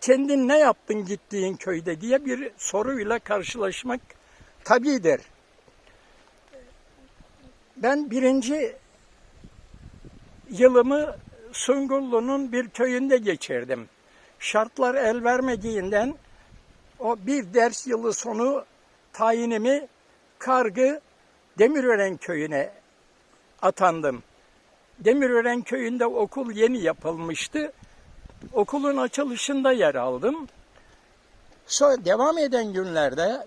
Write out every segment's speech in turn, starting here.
kendin ne yaptın gittiğin köyde diye bir soruyla karşılaşmak tabidir. Ben birinci yılımı Sungurlu'nun bir köyünde geçirdim. Şartlar el vermediğinden o bir ders yılı sonu tayinimi Kargı Demirören köyüne atandım. Demirören köyünde okul yeni yapılmıştı. Okulun açılışında yer aldım. Sonra devam eden günlerde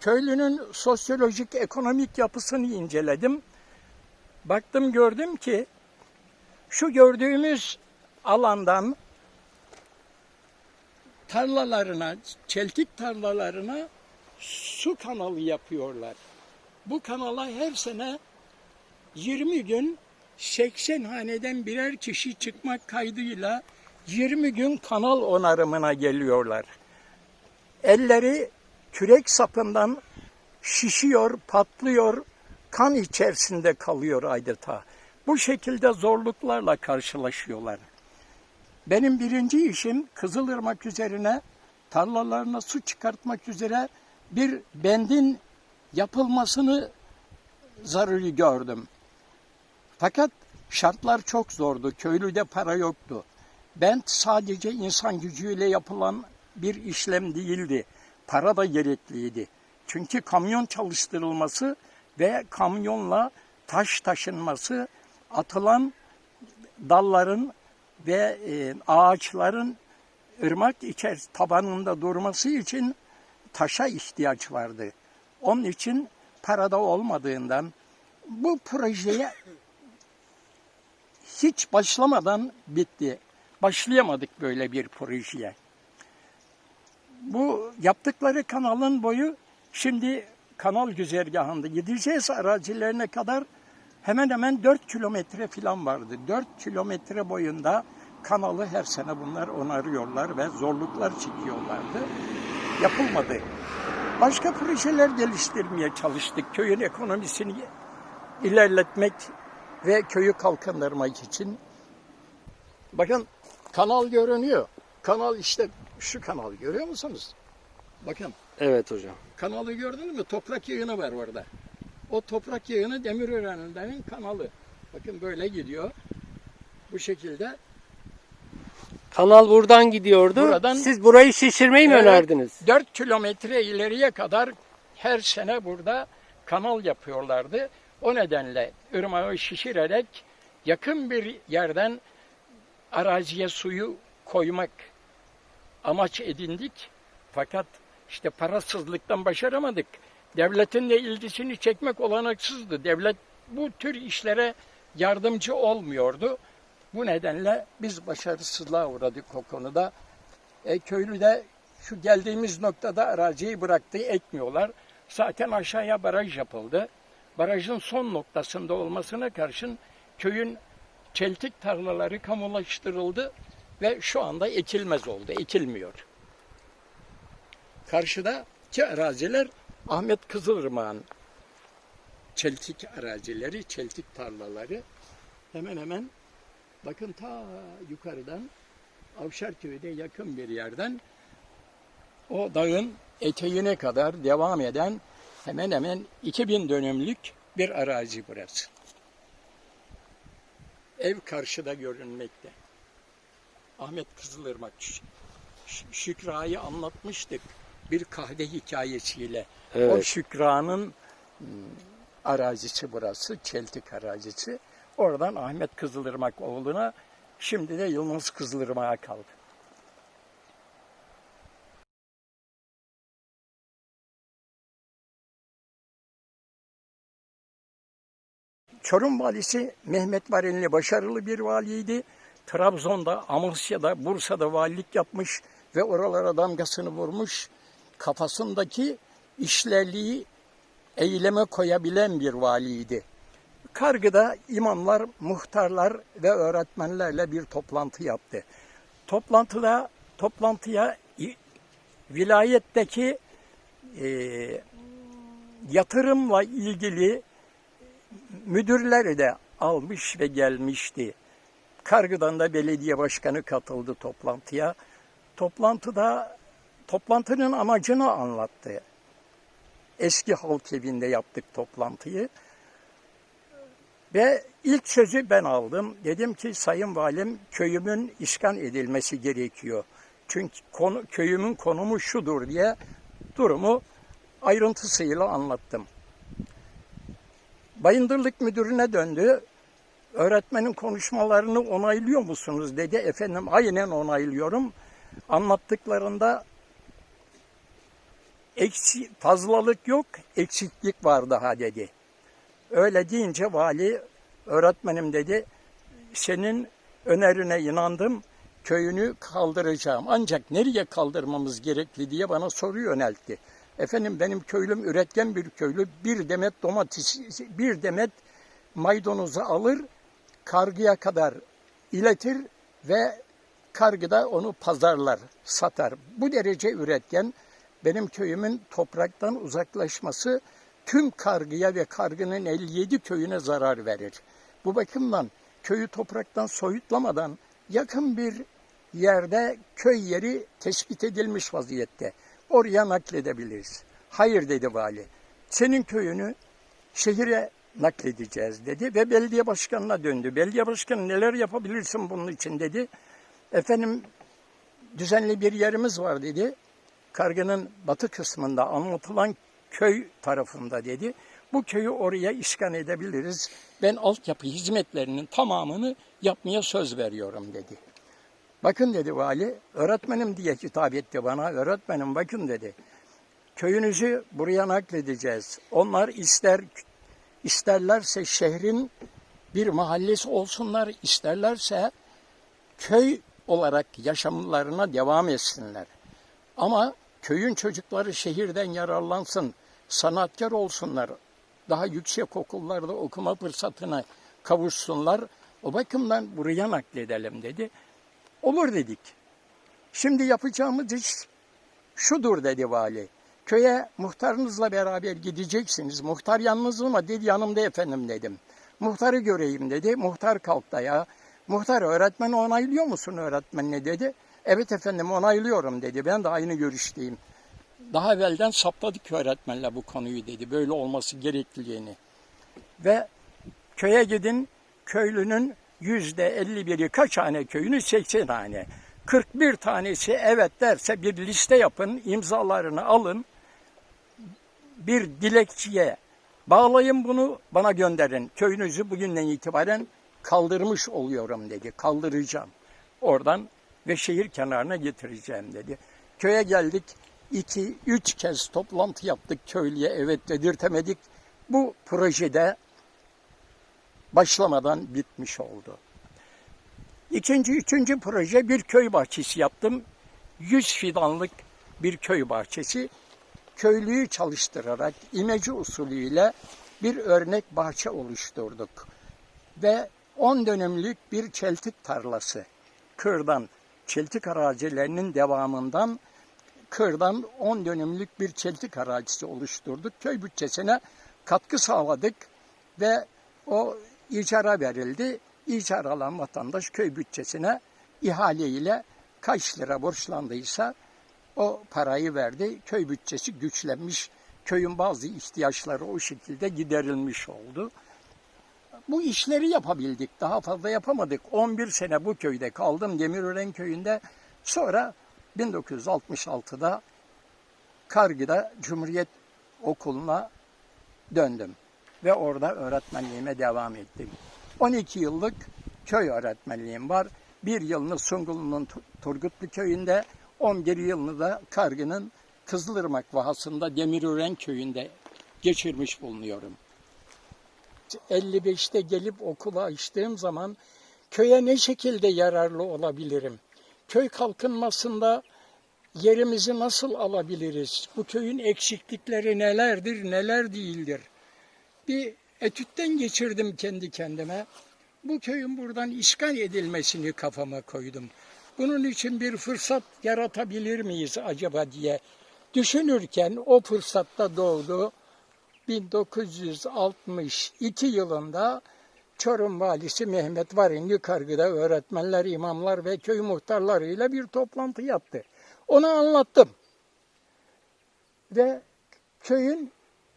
köylünün sosyolojik ekonomik yapısını inceledim. Baktım gördüm ki şu gördüğümüz alandan tarlalarına, çeltik tarlalarına su kanalı yapıyorlar. Bu kanala her sene 20 gün 80 haneden birer kişi çıkmak kaydıyla 20 gün kanal onarımına geliyorlar. Elleri kürek sapından şişiyor, patlıyor, kan içerisinde kalıyor adeta. Bu şekilde zorluklarla karşılaşıyorlar. Benim birinci işim Kızılırmak üzerine tarlalarına su çıkartmak üzere bir bendin yapılmasını zaruri gördüm. Fakat şartlar çok zordu. Köylüde para yoktu. Bent sadece insan gücüyle yapılan bir işlem değildi. Para da gerekliydi. Çünkü kamyon çalıştırılması ve kamyonla taş taşınması atılan dalların ve e, ağaçların ırmak içer tabanında durması için taşa ihtiyaç vardı. Onun için parada olmadığından bu projeye hiç başlamadan bitti. Başlayamadık böyle bir projeye. Bu yaptıkları kanalın boyu şimdi kanal güzergahında gideceğiz arazilerine kadar hemen hemen 4 kilometre falan vardı. 4 kilometre boyunda kanalı her sene bunlar onarıyorlar ve zorluklar çekiyorlardı. Yapılmadı. Başka projeler geliştirmeye çalıştık. Köyün ekonomisini ilerletmek ve köyü kalkındırmak için. Bakın kanal görünüyor. Kanal işte şu kanal görüyor musunuz? Bakın Evet hocam. kanalı gördünüz mü? Toprak yığını var orada. O toprak yığını Demirören'in kanalı. Bakın böyle gidiyor. Bu şekilde. Kanal buradan gidiyordu. Buradan- Siz burayı şişirmeyi mi Evet. önerdiniz? 4 kilometre ileriye kadar her sene burada kanal yapıyorlardı. O nedenle ırmağı şişirerek yakın bir yerden araziye suyu koymak amaç edindik. Fakat işte parasızlıktan başaramadık. Devletin de ilgisini çekmek olanaksızdı. Devlet bu tür işlere yardımcı olmuyordu. Bu nedenle biz başarısızlığa uğradık o konuda. E, köylü de şu geldiğimiz noktada araziyi bıraktı, ekmiyorlar. Zaten aşağıya baraj yapıldı. Barajın son noktasında olmasına karşın köyün çeltik tarlaları kamulaştırıldı ve şu anda ekilmez oldu, ekilmiyor. Karşıdaki araziler Ahmet Kızılırmak'ın çeltik arazileri, çeltik tarlaları. Hemen hemen bakın ta yukarıdan Avşarköy'de yakın bir yerden o dağın eteğine kadar devam eden hemen hemen 2000 dönümlük bir arazi burası. Ev karşıda görünmekte. Ahmet Kızılırmak Şükra'yı anlatmıştık bir kahve hikayesiyle. O Evet. Şükra'nın hmm, arazisi burası, Çeltik arazisi. Oradan Ahmet Kızılırmak oğluna şimdi de Yılmaz Kızılırmak'a kaldı. Çorum valisi Mehmet Varenli başarılı bir valiydi. Trabzon'da, Amasya'da, Bursa'da valilik yapmış ve oralara damgasını vurmuş. Kafasındaki işlerliği eyleme koyabilen bir valiydi. Kargı'da imamlar, muhtarlar ve öğretmenlerle bir toplantı yaptı. Toplantıda toplantıya vilayetteki e, yatırımla ilgili müdürleri de almış ve gelmişti. Kargı'dan da belediye başkanı katıldı toplantıya. Toplantıda toplantının amacını anlattı. Eski halk evinde yaptık toplantıyı. Ve ilk sözü ben aldım. Dedim ki Sayın Valim köyümün işgal edilmesi gerekiyor. Çünkü konu, köyümün konumu şudur diye durumu ayrıntısıyla anlattım. Bayındırlık müdürüne döndü. Öğretmenin konuşmalarını onaylıyor musunuz dedi. Efendim aynen onaylıyorum. Anlattıklarında eksi, fazlalık yok, eksiklik var daha dedi. Öyle deyince vali öğretmenim dedi senin önerine inandım köyünü kaldıracağım. Ancak nereye kaldırmamız gerekli diye bana soru yöneltti. Efendim benim köylüm üretken bir köylü bir demet domates, bir demet maydanozu alır kargıya kadar iletir ve kargı da onu pazarlar, satar. Bu derece üretken benim köyümün topraktan uzaklaşması tüm kargıya ve kargının 57 köyüne zarar verir. Bu bakımdan köyü topraktan soyutlamadan yakın bir yerde köy yeri tespit edilmiş vaziyette. Oraya nakledebiliriz. Hayır dedi vali. Senin köyünü şehire nakledeceğiz dedi ve belediye başkanına döndü. Belediye başkanı neler yapabilirsin bunun için dedi. Efendim düzenli bir yerimiz var dedi. Kargının batı kısmında anlatılan köy tarafında dedi. Bu köyü oraya işgal edebiliriz. Ben altyapı hizmetlerinin tamamını yapmaya söz veriyorum dedi. Bakın dedi vali, öğretmenim diye hitap etti bana. Öğretmenim bakın dedi. Köyünüzü buraya nakledeceğiz. Onlar ister isterlerse şehrin bir mahallesi olsunlar, isterlerse köy olarak yaşamlarına devam etsinler. Ama köyün çocukları şehirden yararlansın, sanatkar olsunlar, daha yüksek okullarda okuma fırsatına kavuşsunlar. O bakımdan buraya nakledelim dedi. Olur dedik. Şimdi yapacağımız iş şudur dedi vali. Köye muhtarınızla beraber gideceksiniz. Muhtar yalnız mı? Dedi yanımda efendim dedim. Muhtarı göreyim dedi. Muhtar kalktı ya. Muhtar öğretmen onaylıyor musun öğretmenine dedi. Evet efendim onaylıyorum dedi. Ben de aynı görüşteyim. Daha evvelden sapladık öğretmenle bu konuyu dedi. Böyle olması gerekliliğini. Ve köye gidin köylünün yüzde 51'i kaç hane köyünü 80 hane. 41 tanesi evet derse bir liste yapın, imzalarını alın. Bir dilekçiye bağlayın bunu bana gönderin. Köyünüzü bugünden itibaren kaldırmış oluyorum dedi. Kaldıracağım. Oradan ve şehir kenarına getireceğim dedi. Köye geldik. iki, üç kez toplantı yaptık köylüye evet dedirtemedik. Bu projede başlamadan bitmiş oldu. İkinci, üçüncü proje bir köy bahçesi yaptım. Yüz fidanlık bir köy bahçesi. Köylüyü çalıştırarak imece usulüyle bir örnek bahçe oluşturduk. Ve 10 dönümlük bir çeltik tarlası. Kırdan, çeltik arazilerinin devamından kırdan 10 dönümlük bir çeltik arazisi oluşturduk. Köy bütçesine katkı sağladık ve o icara verildi. İcar alan vatandaş köy bütçesine ihale ile kaç lira borçlandıysa o parayı verdi. Köy bütçesi güçlenmiş. Köyün bazı ihtiyaçları o şekilde giderilmiş oldu. Bu işleri yapabildik. Daha fazla yapamadık. 11 sene bu köyde kaldım. Demirören köyünde. Sonra 1966'da Kargı'da Cumhuriyet Okulu'na döndüm. Ve orada öğretmenliğime devam ettim. 12 yıllık köy öğretmenliğim var. Bir yılını Sungurlu'nun Turgutlu köyünde, 11 yılını da Kargı'nın Kızılırmak Vahası'nda Demirören köyünde geçirmiş bulunuyorum. 55'te gelip okula açtığım zaman köye ne şekilde yararlı olabilirim? Köy kalkınmasında yerimizi nasıl alabiliriz? Bu köyün eksiklikleri nelerdir, neler değildir? Bir etütten geçirdim kendi kendime. Bu köyün buradan işgal edilmesini kafama koydum. Bunun için bir fırsat yaratabilir miyiz acaba diye düşünürken o fırsatta doğdu. 1962 yılında Çorum Valisi Mehmet Varinli Kargı'da öğretmenler, imamlar ve köy muhtarlarıyla bir toplantı yaptı. Onu anlattım. Ve köyün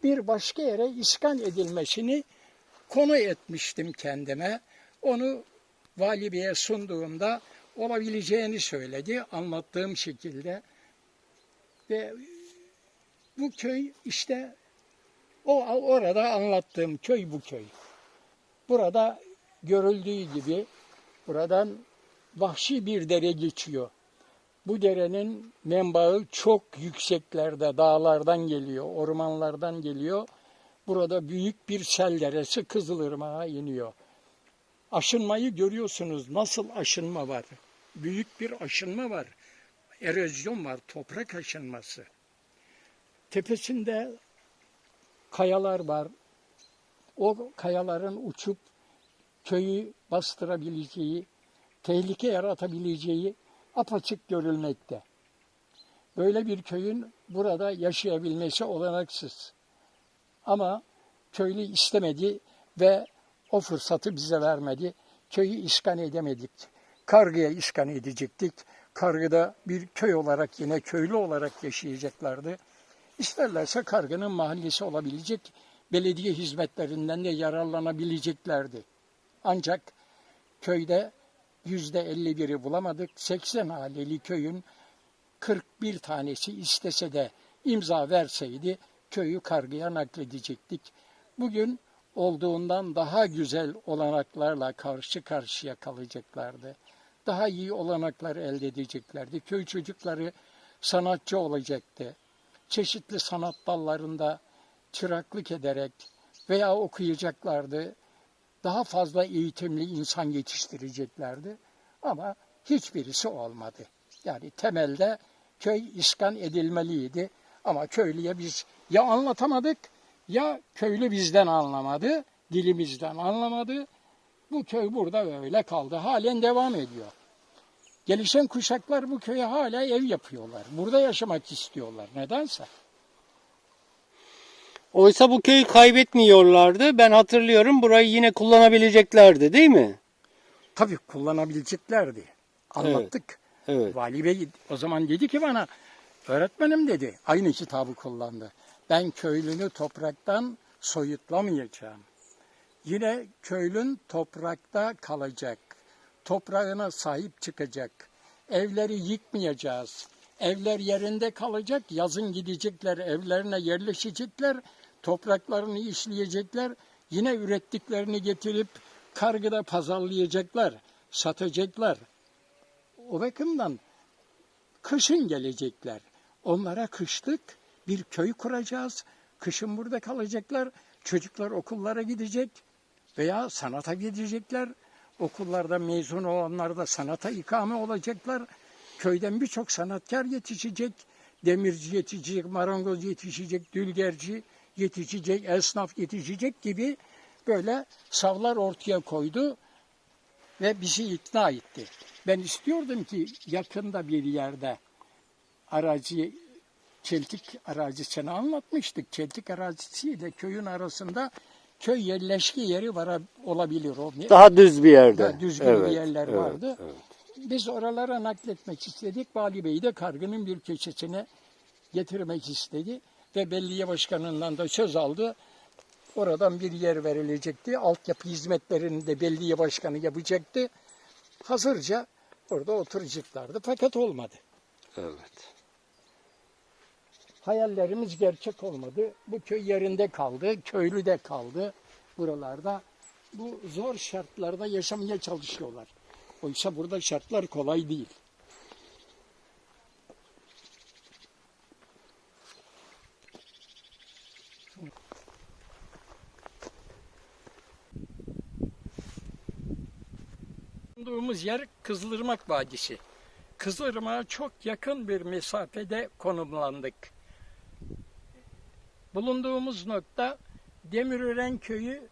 bir başka yere iskan edilmesini konu etmiştim kendime. Onu vali beye sunduğumda olabileceğini söyledi anlattığım şekilde. Ve bu köy işte o orada anlattığım köy bu köy. Burada görüldüğü gibi buradan vahşi bir dere geçiyor. Bu derenin menbaı çok yükseklerde, dağlardan geliyor, ormanlardan geliyor. Burada büyük bir sel deresi Kızılırmak'a iniyor. Aşınmayı görüyorsunuz. Nasıl aşınma var? Büyük bir aşınma var. Erozyon var, toprak aşınması. Tepesinde kayalar var. O kayaların uçup köyü bastırabileceği, tehlike yaratabileceği apaçık görülmekte. Böyle bir köyün burada yaşayabilmesi olanaksız. Ama köylü istemedi ve o fırsatı bize vermedi. Köyü iskan edemedik. Kargıya iskan edecektik. Kargıda bir köy olarak yine köylü olarak yaşayacaklardı. İsterlerse Kargı'nın mahallesi olabilecek, belediye hizmetlerinden de yararlanabileceklerdi. Ancak köyde yüzde 51'i bulamadık. 80 haneli köyün 41 tanesi istese de imza verseydi köyü kargıya nakledecektik. Bugün olduğundan daha güzel olanaklarla karşı karşıya kalacaklardı. Daha iyi olanaklar elde edeceklerdi. Köy çocukları sanatçı olacaktı. Çeşitli sanat dallarında çıraklık ederek veya okuyacaklardı. Daha fazla eğitimli insan yetiştireceklerdi. Ama hiçbirisi olmadı. Yani temelde köy iskan edilmeliydi. Ama köylüye biz ya anlatamadık ya köylü bizden anlamadı, dilimizden anlamadı. Bu köy burada böyle kaldı. Halen devam ediyor. Gelişen kuşaklar bu köye hala ev yapıyorlar. Burada yaşamak istiyorlar. Nedense. Oysa bu köyü kaybetmiyorlardı. Ben hatırlıyorum burayı yine kullanabileceklerdi değil mi? Tabii kullanabileceklerdi. Anlattık. Evet. Vali Bey o zaman dedi ki bana, öğretmenim dedi, aynı kitabı kullandı. Ben köylünü topraktan soyutlamayacağım. Yine köylün toprakta kalacak. Toprağına sahip çıkacak. Evleri yıkmayacağız. Evler yerinde kalacak. Yazın gidecekler, evlerine yerleşecekler. Topraklarını işleyecekler. Yine ürettiklerini getirip kargıda pazarlayacaklar, satacaklar. O bakımdan kışın gelecekler. Onlara kışlık bir köy kuracağız. Kışın burada kalacaklar. Çocuklar okullara gidecek veya sanata gidecekler. Okullarda mezun olanlar da sanata ikame olacaklar. Köyden birçok sanatkar yetişecek. Demirci yetişecek, marangoz yetişecek, dülgerci yetişecek, esnaf yetişecek gibi böyle savlar ortaya koydu ve bizi ikna etti. Ben istiyordum ki yakında bir yerde arazi, çeltik arazisini anlatmıştık. Çeltik arazisiyle köyün arasında köy yerleşki yeri var olabilir. O Daha düz bir yerde. Daha düzgün bir yerler evet, vardı. evet. Biz oralara nakletmek istedik. Vali Bey de kargının bir köşesine getirmek istedi. Ve belediye başkanından da söz aldı. Oradan bir yer verilecekti. Altyapı hizmetlerini de belediye başkanı yapacaktı. Hazırca orada oturacaklardı. Fakat olmadı. Evet. Hayallerimiz gerçek olmadı. Bu köy yerinde kaldı. Köylü de kaldı buralarda. Bu zor şartlarda yaşamaya çalışıyorlar. Oysa burada şartlar kolay değil. Bulunduğumuz yer Kızılırmak Vadisi. Kızılırmak'a çok yakın bir mesafede konumlandık. Bulunduğumuz nokta Demirören köyü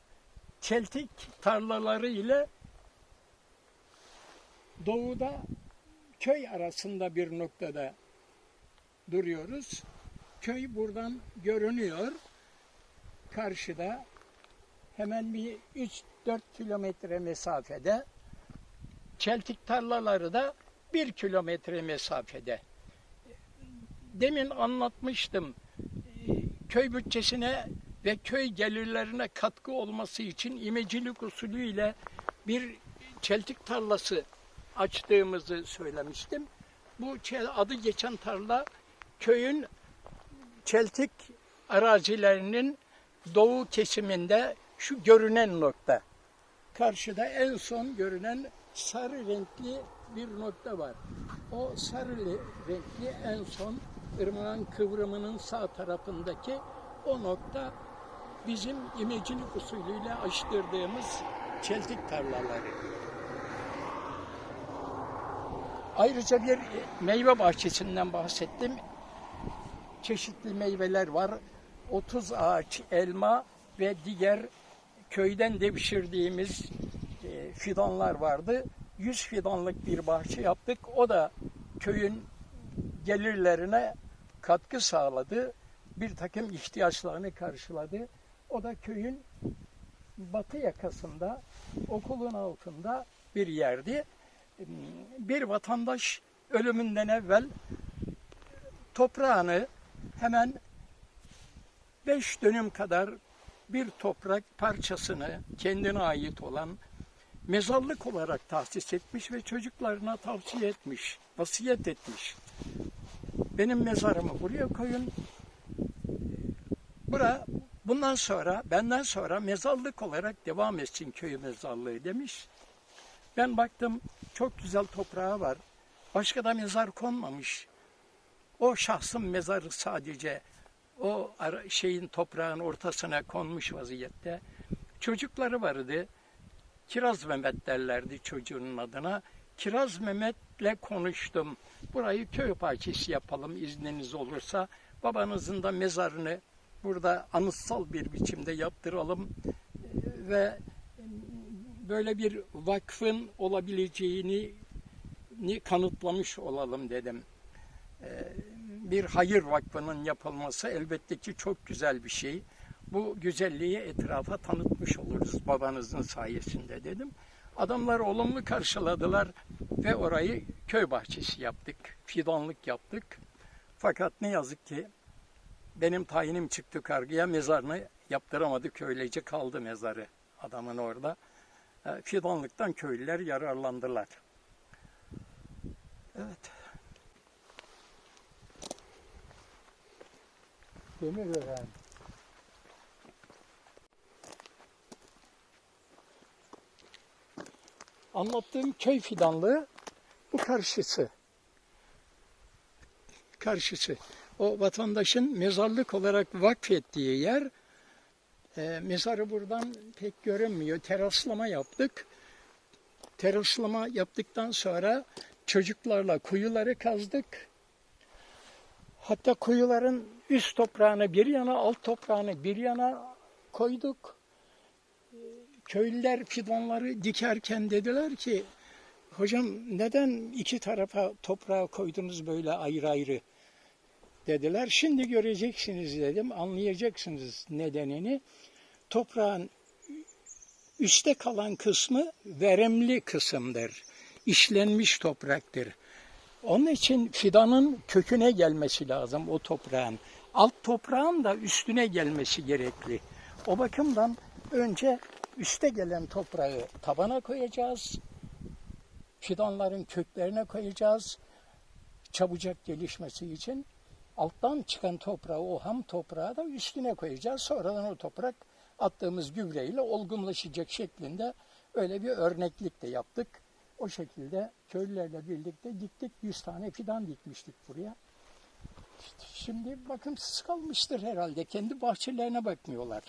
çeltik tarlaları ile doğuda köy arasında bir noktada duruyoruz. Köy buradan görünüyor. Karşıda hemen bir 3-4 kilometre mesafede. Çeltik tarlaları da bir kilometre mesafede. demin anlatmıştım. Ee, Köy bütçesine ve köy gelirlerine katkı olması için imecilik usulüyle bir çeltik tarlası açtığımızı söylemiştim. Bu adı geçen tarla köyün çeltik arazilerinin doğu kesiminde şu görünen nokta. Karşıda en son görünen sarı renkli bir nokta var. O sarı renkli en son ırmağın kıvrımının sağ tarafındaki o nokta bizim imecilik usulüyle açtırdığımız çeltik tarlaları. Ayrıca bir meyve bahçesinden bahsettim. Çeşitli meyveler var. 30 ağaç elma ve diğer köyden devşirdiğimiz fidanlar vardı. 100 fidanlık bir bahçe yaptık. O da köyün gelirlerine katkı sağladı. Bir takım ihtiyaçlarını karşıladı. O da köyün batı yakasında, okulun altında bir yerdi. Bir vatandaş ölümünden evvel toprağını hemen beş dönüm kadar bir toprak parçasını kendine ait olan mezarlık olarak tahsis etmiş ve çocuklarına tavsiye etmiş, vasiyet etmiş. Benim mezarımı buraya koyun. Bura bundan sonra, benden sonra mezarlık olarak devam etsin köy mezarlığı demiş. Ben baktım çok güzel toprağı var. Başka da mezar konmamış. O şahsın mezarı sadece o şeyin toprağın ortasına konmuş vaziyette. Çocukları vardı. Kiraz Mehmet derlerdi çocuğunun adına. Kiraz Mehmet'le konuştum. Burayı köy bahçesi yapalım izniniz olursa. Babanızın da mezarını burada anıtsal bir biçimde yaptıralım ve böyle bir vakfın olabileceğini ni kanıtlamış olalım dedim. Ee, Bir hayır vakfının yapılması elbette ki çok güzel bir şey. Bu güzelliği etrafa tanıtmış oluruz babanızın sayesinde dedim. Adamlar olumlu karşıladılar ve orayı köy bahçesi yaptık, fidanlık yaptık. Fakat ne yazık ki benim tayinim çıktı kargıya mezarını yaptıramadık öylece kaldı mezarı adamın orada. E, Fidanlıktan köylüler yararlandılar. Evet. Demirören. Anlattığım köy fidanlığı bu karşısı. Karşısı. O vatandaşın mezarlık olarak vakfettiği yer. E, mezarı buradan pek görünmüyor. Teraslama yaptık. Teraslama yaptıktan sonra çocuklarla kuyuları kazdık. Hatta kuyuların üst toprağını bir yana, alt toprağını bir yana koyduk. Köylüler fidanları dikerken dediler ki, hocam neden iki tarafa toprağı koydunuz böyle ayrı ayrı? Dediler. Şimdi göreceksiniz dedim, anlayacaksınız nedenini. Toprağın üstte kalan kısmı verimli kısımdır. İşlenmiş topraktır. Onun için fidanın köküne gelmesi lazım o toprağın. Alt toprağın da üstüne gelmesi gerekli. O bakımdan önce üste gelen toprağı tabana koyacağız. Fidanların köklerine koyacağız. Çabucak gelişmesi için. Alttan çıkan toprağı, o ham toprağı da üstüne koyacağız. Sonradan o toprak attığımız gübreyle olgunlaşacak şeklinde öyle bir örneklik de yaptık. O şekilde köylülerle birlikte diktik. 100 tane fidan dikmiştik buraya. Şimdi bakımsız kalmıştır herhalde. Kendi bahçelerine bakmıyorlar.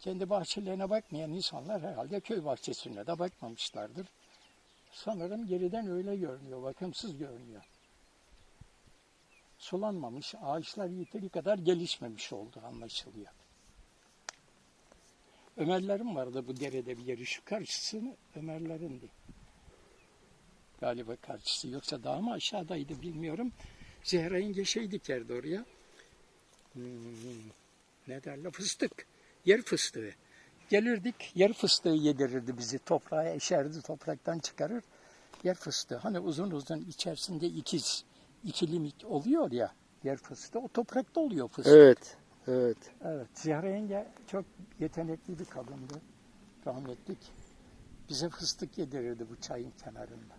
Kendi bahçelerine bakmayan insanlar herhalde köy bahçesine de bakmamışlardır. Sanırım geriden öyle görünüyor. Bakımsız görünüyor. Sulanmamış, ağaçlar yeteri kadar gelişmemiş oldu anlaşılıyor. Ömerlerin vardı bu derede bir yeri. Şu karşısı Ömerlerindi galiba karşısı. Yoksa daha mı aşağıdaydı bilmiyorum. Zehra yenge şey dikerdi oraya. Hmm, ne derler? Fıstık. Yer fıstığı. Gelirdik yer fıstığı yedirirdi bizi. Toprağa eşerdi topraktan çıkarır. Yer fıstığı. Hani uzun uzun içerisinde ikiz, ikilim oluyor ya. yer fıstığı. O toprakta oluyor fıstık. Evet. Evet. Evet, Zihra yenge çok yetenekli bir kadındı. Rahmetlik. Bize fıstık yedirirdi bu çayın kenarında.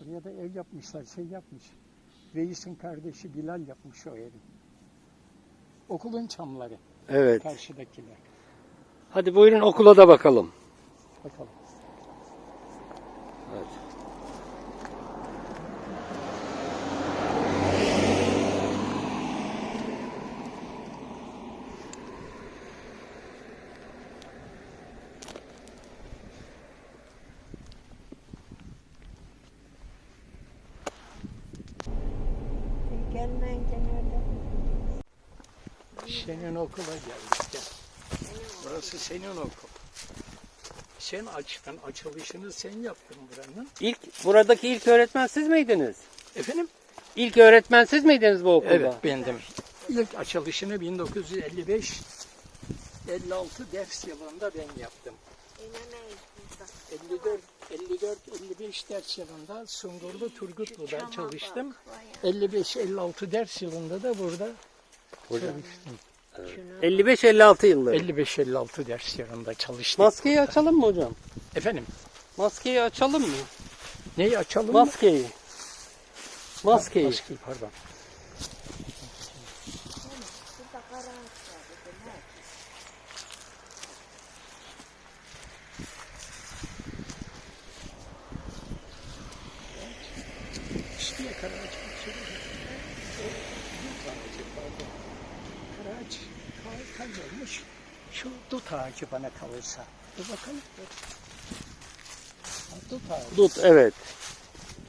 Buraya da ev yapmışlar, şey yapmış. Reis'in kardeşi Bilal yapmış o evi. Okulun çamları, Evet. karşıdakiler. Hadi buyurun okula da bakalım. Bakalım. Evet. Gelmeyince nerede? Senin okula geldik gel. Burası senin okul. Sen açtın, açılışını sen yaptın buranın. İlk buradaki ilk öğretmen siz miydiniz? Efendim? İlk öğretmen siz miydiniz bu okulda? Evet, bendim. İlk açılışını 1955 56 ders yılında ben yaptım. İnemeyiz burada. 54 54 55 ders yılında Sungurlu Turgutlu'da çalıştım. bak, vay 55 56 ders yılında da burada Hocam. çalıştım. şuna 55-56 yılları. 55 56 ders yılında çalıştım. Maskeyi açalım mı hocam? Efendim, Maskeyi açalım mı? neyi açalım mı? Maskeyi. Maskeyi. Maskeyi, pardon. Burada kara ağaç var. burada ne? İşte Karaağaç bir şey değil. O dut ağacı pardon. Karaağaç kay- kaybolmuş. Şu dut ağacı bana kalırsa. Dur bakalım. Dut ağacı. Dut evet.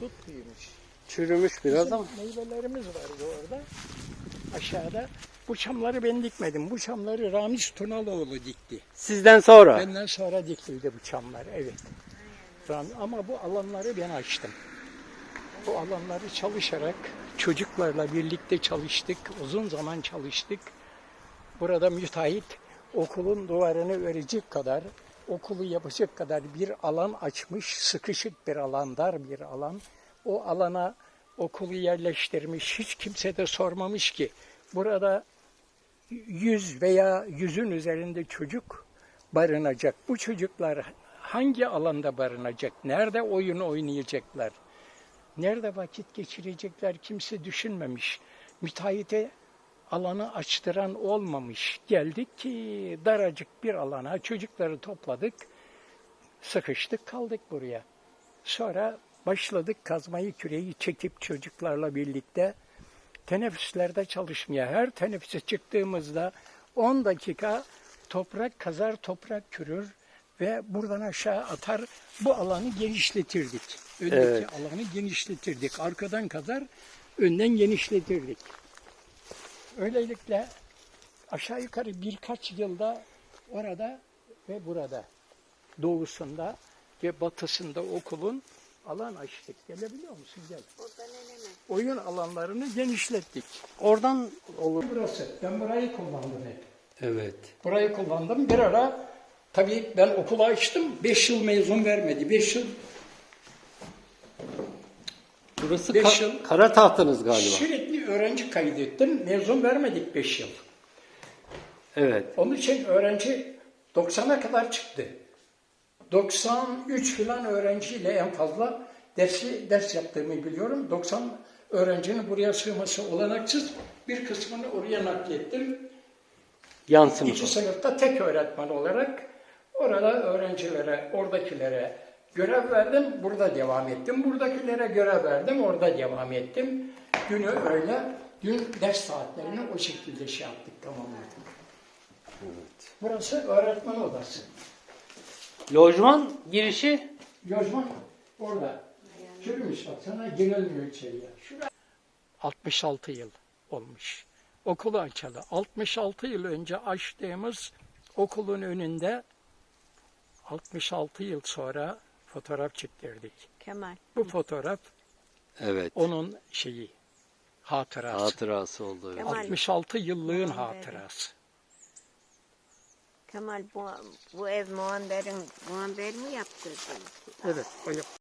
Dut büyümüş. Çürümüş biraz Bizim ama. meyvelerimiz vardı orada. Aşağıda. Bu çamları ben dikmedim. Bu çamları Ramiz Tunaloğlu dikti. Sizden sonra. Benden sonra dikildi bu çamlar. Evet. Ama bu alanları ben açtım. Bu alanları çalışarak çocuklarla birlikte çalıştık. Uzun zaman çalıştık. Burada müteahhit okulun duvarını örecek kadar, okulu yapacak kadar bir alan açmış. Sıkışık bir alan, dar bir alan. O alana okulu yerleştirmiş. Hiç kimse de sormamış ki burada yüz veya yüzün üzerinde çocuk barınacak. Bu çocuklar hangi alanda barınacak? Nerede oyun oynayacaklar? Nerede vakit geçirecekler kimse düşünmemiş. Müteahhite alanı açtıran olmamış. Geldik ki daracık bir alana çocukları topladık. Sıkıştık kaldık buraya. Sonra başladık kazmayı küreği çekip çocuklarla birlikte teneffüslerde çalışmaya. Her teneffüse çıktığımızda 10 dakika toprak kazar, toprak kürür ve buradan aşağı atar. Bu alanı genişletirdik. Öndeki Evet. alanı genişletirdik. Arkadan kazar, önden genişletirdik. Öylelikle aşağı yukarı birkaç yılda orada ve burada doğusunda ve batısında okulun alan açtık. Gelebiliyor musun? Gel. Oyun alanlarını genişlettik. Oradan olur. Burası. Ben burayı kullandım hep. Evet. Burayı kullandım. Bir ara tabii ben okulu açtım. 5 yıl mezun vermedi. 5 yıl Burası Beş ka- yıl. kara tahtanız galiba. sürekli öğrenci kaydettim. Mezun vermedik 5 yıl. Evet. Onun için öğrenci 90'a kadar çıktı. 93 filan öğrenciyle en fazla dersi ders yaptığımı biliyorum. 90 öğrencinin buraya sığması olanaksız bir kısmını oraya naklettim. Yan İki sınıfta tek öğretmen olarak orada öğrencilere, oradakilere görev verdim, burada devam ettim. Buradakilere görev verdim, orada devam ettim. Günü öyle, dün ders saatlerini o şekilde şey yaptık, tamamladık. Burası öğretmen odası. Lojman girişi Lojman orada. Çürümüş bak sana girilmiyor içeriye. Şurada 66 yıl olmuş. Okulu açalı. 66 yıl önce açtığımız okulun önünde 66 yıl sonra fotoğraf çektirdik. Kemal. Bu fotoğraf Evet. onun şeyi, hatırası. Hatırası oldu. evet. Kemal. 66 yıllığın evet. hatırası. Kemal bu, bu ev Muammer'in Muammer mi yaptırdı? Evet, o yaptı.